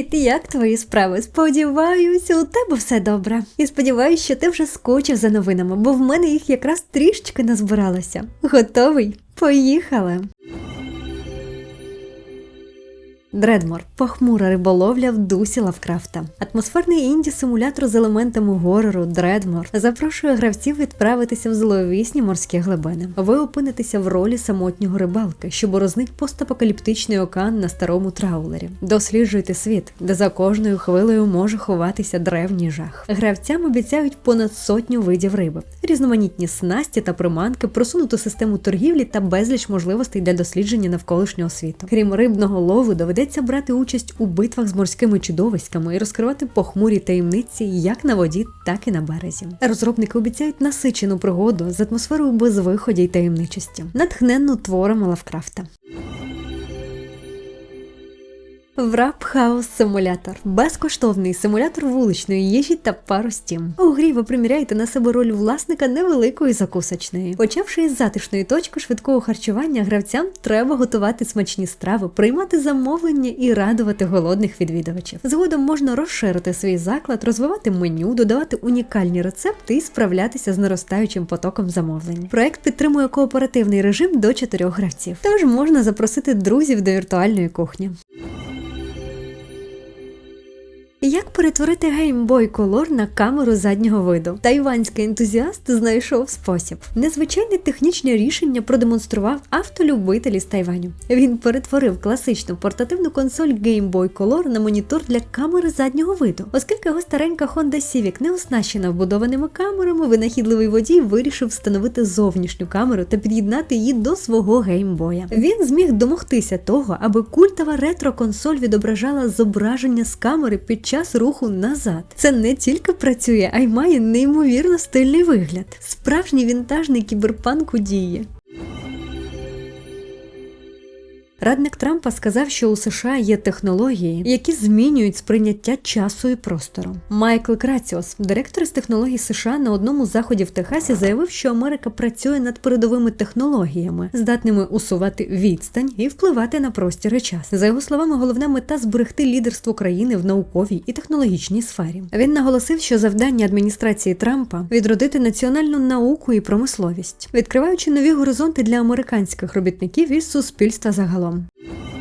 Привіт, як твої справи? Сподіваюся, у тебе все добре. І сподіваюся, що ти вже скучив за новинами, бо в мене їх якраз трішечки назбиралося. Готовий? Поїхали! Дредмор похмура риболовля в дусі Лавкрафта. Атмосферний інді-симулятор з елементами горору Дредмор запрошує гравців відправитися в зловісні морські глибини. Ви опинитеся в ролі самотнього рибалки, що борознить постапокаліптичний океан на старому траулері. Досліджуйте світ, де за кожною хвилею може ховатися древній жах. Гравцям обіцяють понад сотню видів риби, різноманітні снасті та приманки, просунуту систему торгівлі та безліч можливостей для дослідження навколишнього світу. Крім рибного лову, доведеться брати участь у битвах з морськими чудовиськами і розкривати похмурі таємниці як на воді, так і на березі. Розробники обіцяють насичену пригоду з атмосферою безвиході й таємничості, натхненну творами Лавкрафта. Wrap House Simulator – безкоштовний симулятор вуличної їжі та паростім. У грі ви приміряєте на себе роль власника невеликої закусочної. Почавши із затишної точки швидкого харчування, гравцям треба готувати смачні страви, приймати замовлення і радувати голодних відвідувачів. Згодом можна розширити свій заклад, розвивати меню, додавати унікальні рецепти і справлятися з наростаючим потоком замовлень. Проект підтримує кооперативний режим до чотирьох гравців, тож можна запросити друзів до віртуальної кухні. Як перетворити Game Boy Color на камеру заднього виду? Тайванський ентузіаст знайшов спосіб. Незвичайне технічне рішення продемонстрував автолюбитель із Тайваню. Він перетворив класичну портативну консоль Game Boy Color на монітор для камери заднього виду. Оскільки його старенька Honda Civic не оснащена вбудованими камерами, винахідливий водій вирішив встановити зовнішню камеру та під'єднати її до свого геймбоя. Він зміг домогтися того, аби культова ретро-консоль відображала зображення з камери під час руху назад. Це не тільки працює, а й має неймовірно стильний вигляд. Справжній вінтажний кіберпанк у дії. Радник Трампа сказав, що у США є технології, які змінюють сприйняття часу і простору. Майкл Краціос, директор з технологій США, на одному заході в Техасі заявив, що Америка працює над передовими технологіями, здатними усувати відстань і впливати на простір і час. За його словами, головна мета зберегти лідерство країни в науковій і технологічній сфері. Він наголосив, що завдання адміністрації Трампа відродити національну науку і промисловість, відкриваючи нові горизонти для американських робітників і суспільства загалом. Вам.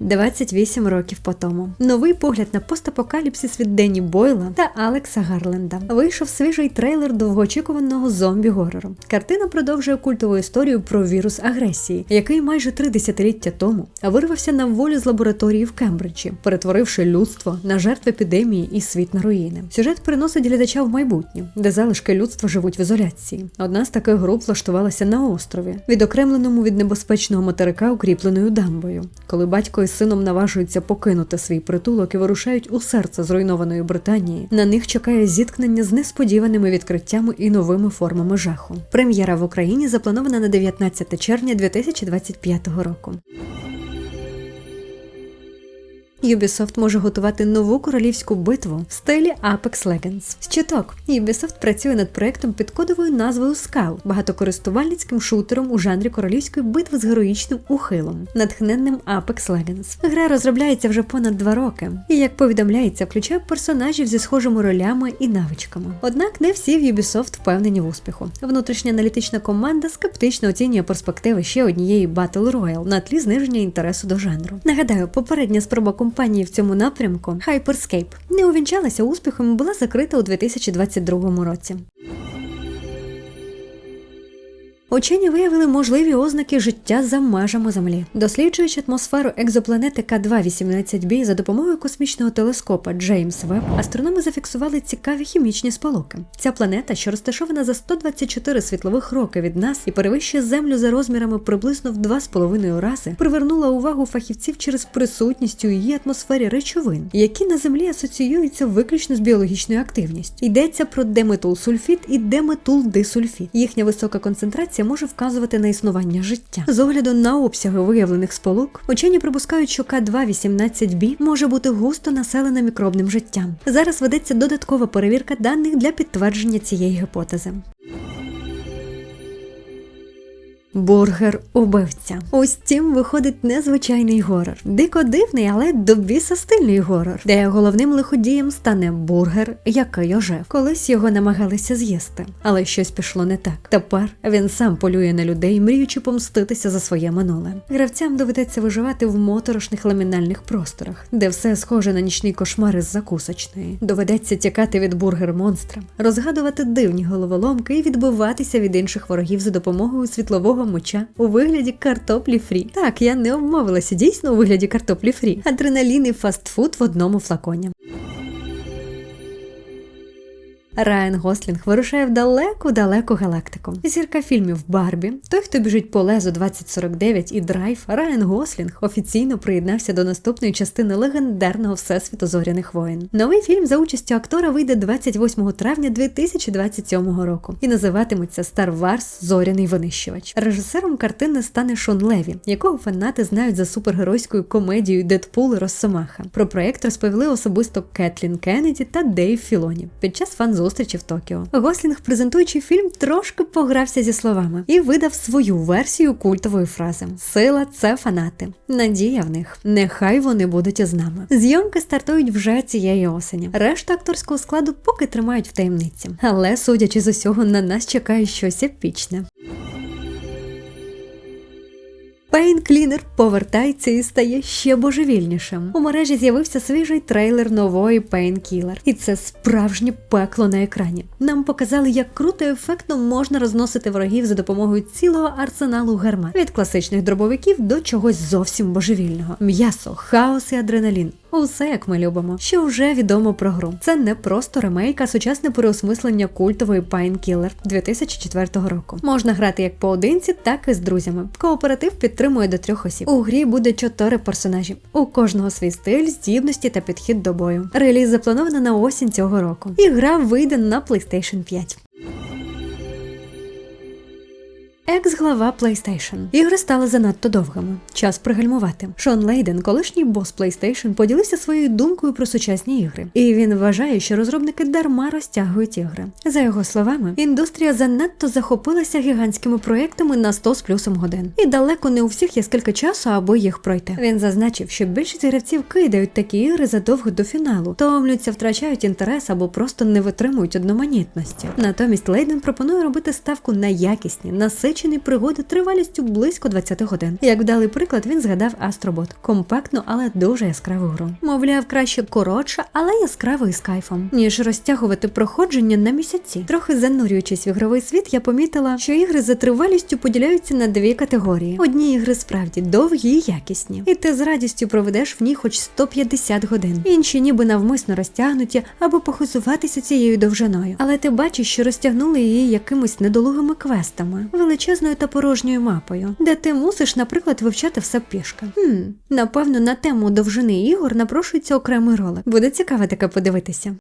28 років по тому. Новий погляд на постапокаліпсис від Денні Бойла та Алекса Гарленда. Вийшов свіжий трейлер довгоочікуваного зомбі-горору. Картина продовжує культову історію про вірус агресії, який майже три десятиліття тому вирвався на волю з лабораторії в Кембриджі, перетворивши людство на жертв епідемії і світ на руїни. Сюжет приносить глядача в майбутнє, де залишки людства живуть в ізоляції. Одна з таких груп влаштувалася на острові, відокремленому від небезпечного материка укріпленою дамбою, коли батько із сином наважуються покинути свій притулок і вирушають у серце зруйнованої Британії. На них чекає зіткнення з несподіваними відкриттями і новими формами жаху. Прем'єра в Україні запланована на 19 червня 2025 року. Ubisoft може готувати нову королівську битву в стилі Apex Legends. З чуток Ubisoft працює над проектом під кодовою назвою Scout, багатокористувальницьким шутером у жанрі королівської битви з героїчним ухилом, натхненним Apex Legends. Гра розробляється вже понад два роки, і як повідомляється, включає персонажів зі схожими ролями і навичками. Однак не всі в Ubisoft впевнені в успіху. Внутрішня аналітична команда скептично оцінює перспективи ще однієї Battle Royale на тлі зниження інтересу до жанру. Нагадаю, попередня спроба компанії в цьому напрямку Hyperscape не увінчалася успіхом і була закрита у 2022 році. Учені виявили можливі ознаки життя за межами Землі. Досліджуючи атмосферу екзопланети К2-18b за допомогою космічного телескопа Джеймс Веб, астрономи зафіксували цікаві хімічні сполуки. Ця планета, що розташована за 124 світлових роки від нас і перевищує Землю за розмірами приблизно в 2,5 рази, привернула увагу фахівців через присутність у її атмосфері речовин, які на Землі асоціюються виключно з біологічною активністю. Йдеться про деметилсульфід і деметулдисульфід. Їхня висока концентрація може вказувати на існування життя. З огляду на обсяги виявлених сполук, учені припускають, що К2-18b може бути густо населена мікробним життям. Зараз ведеться додаткова перевірка даних для підтвердження цієї гіпотези. Бургер убивця. У Steam виходить незвичайний горор. Дико дивний, але до біса стильний горор, де головним лиходієм стане бургер, який ожив. Колись його намагалися з'їсти, але щось пішло не так. Тепер він сам полює на людей, мріючи помститися за своє минуле. Гравцям доведеться виживати в моторошних ламінальних просторах, де все схоже на нічний кошмар із закусочної. Доведеться тікати від бургер монстра, розгадувати дивні головоломки і відбиватися від інших ворогів за допомогою світлового моча у вигляді картоплі фрі. Так, я не обмовилася дійсно у вигляді картоплі фрі. Адреналін і фастфуд в одному флаконі. Райан Гослінг вирушає в далеку-далеку галактику. Зірка фільмів Барбі, той, хто біжить по лезу 2049 і Драйв, Райан Гослінг офіційно приєднався до наступної частини легендарного всесвіту зоряних воїн. Новий фільм за участю актора вийде 28 травня 2027 року і називатиметься Star Wars Зоряний винищувач. Режисером картини стане Шон Леві, якого фанати знають за супергеройською комедією Дедпул і Росомаха. Про проект розповіли особисто Кетлін Кеннеді та Дейв Філоні під час фан зустрічі в Токіо. Гослінг, презентуючи фільм, трошки погрався зі словами і видав свою версію культової фрази: Сила це фанати. Надія в них. Нехай вони будуть із нами. Зйомки стартують вже цієї осені. Решта акторського складу поки тримають в таємниці. Але судячи з усього, на нас чекає щось епічне. Пейн Клінер повертається і стає ще божевільнішим. У мережі з'явився свіжий трейлер нової Пейнкілер. І це справжнє пекло на екрані. Нам показали, як круто і ефектно можна розносити ворогів за допомогою цілого арсеналу гармат. від класичних дробовиків до чогось зовсім божевільного: м'ясо, хаос і адреналін. Усе як ми любимо, що вже відомо про гру. Це не просто ремейк, а сучасне переосмислення культової Pine Killer 2004 року. Можна грати як поодинці, так і з друзями. Кооператив підтримує до трьох осіб. У грі буде чотири персонажі. У кожного свій стиль, здібності та підхід до бою. Реліз заплановано на осінь цього року. І гра вийде на PlayStation 5. Екс-глава PlayStation. Ігри стали занадто довгими. Час пригальмувати. Шон Лейден, колишній бос PlayStation, поділився своєю думкою про сучасні ігри, і він вважає, що розробники дарма розтягують ігри. За його словами, індустрія занадто захопилася гігантськими проектами на 100 з плюсом годин, і далеко не у всіх є скільки часу, аби їх пройти. Він зазначив, що більшість гравців кидають такі ігри задовго до фіналу, томлються, втрачають інтерес або просто не витримують одноманітності. Натомість Лейден пропонує робити ставку на якісні, насичені насичений пригоди тривалістю близько 20 годин. Як вдалий приклад, він згадав Астробот компактну, але дуже яскраву гру. Мовляв, краще коротша, але яскраво і з кайфом, ніж розтягувати проходження на місяці. Трохи занурюючись в ігровий світ, я помітила, що ігри за тривалістю поділяються на дві категорії: одні ігри справді довгі і якісні, і ти з радістю проведеш в ній хоч 150 годин. Інші, ніби навмисно розтягнуті, аби похизуватися цією довжиною. Але ти бачиш, що розтягнули її якимись недолугими квестами. Величезною та порожньою мапою, де ти мусиш, наприклад, вивчати все пішки. Хм, Напевно, на тему довжини ігор напрошується окремий ролик. Буде цікаво таке подивитися.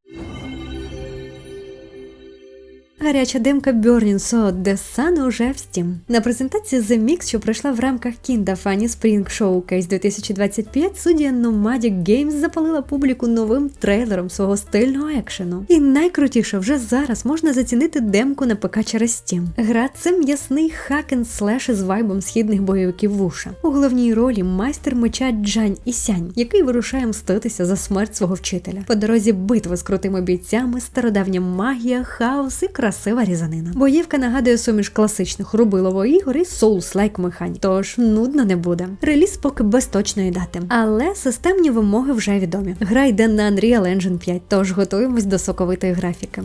Гаряча димка Burning Soul The Sun уже в Steam. На презентації The Mix, що пройшла в рамках Kinda Funny Spring Showcase 2025, суддя Nomadic Games запалила публіку новим трейлером свого стильного екшену. І найкрутіше вже зараз можна зацінити демку на ПК через Steam. Гра це м'ясний хакен слеш із вайбом східних бойовиків вуша. У головній ролі майстер меча Джань Ісянь, який вирушає мститися за смерть свого вчителя. По дорозі битви з крутими бійцями, стародавня магія, хаос і краса красива різанина. Боївка нагадує суміш класичних рубилової ігор і Souls-like механік, тож нудно не буде. Реліз поки без точної дати, але системні вимоги вже відомі. Гра йде на Unreal Engine 5, тож готуємось до соковитої графіки.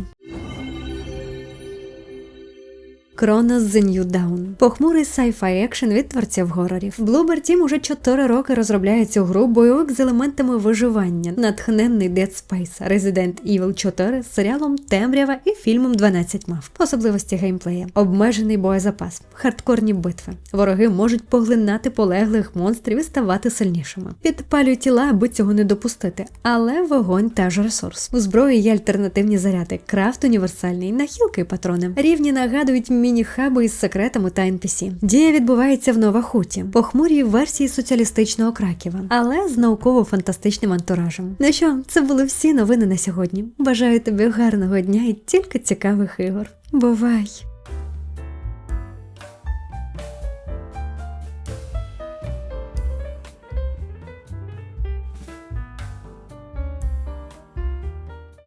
Chronos The New Dawn. Похмурий sci-fi екшен від творців горорів. Bloober Team уже 4 роки розробляє цю гру бойовик з елементами виживання, натхненний Dead Space, Resident Evil 4 з серіалом Темрява і фільмом 12 мав. Особливості геймплея, обмежений боєзапас, хардкорні битви. Вороги можуть поглинати полеглих монстрів і ставати сильнішими. Підпалюють тіла, аби цього не допустити, але вогонь теж ресурс. У зброї є альтернативні заряди, крафт універсальний, нахилки і патрони. Рівні нагадують міні-хаби із секретами та NPC. Дія відбувається в Новахуті, похмурій версії соціалістичного краківа, але з науково-фантастичним антуражем. Ну що, це були всі новини на сьогодні. Бажаю тобі гарного дня і тільки цікавих ігор. Бувай!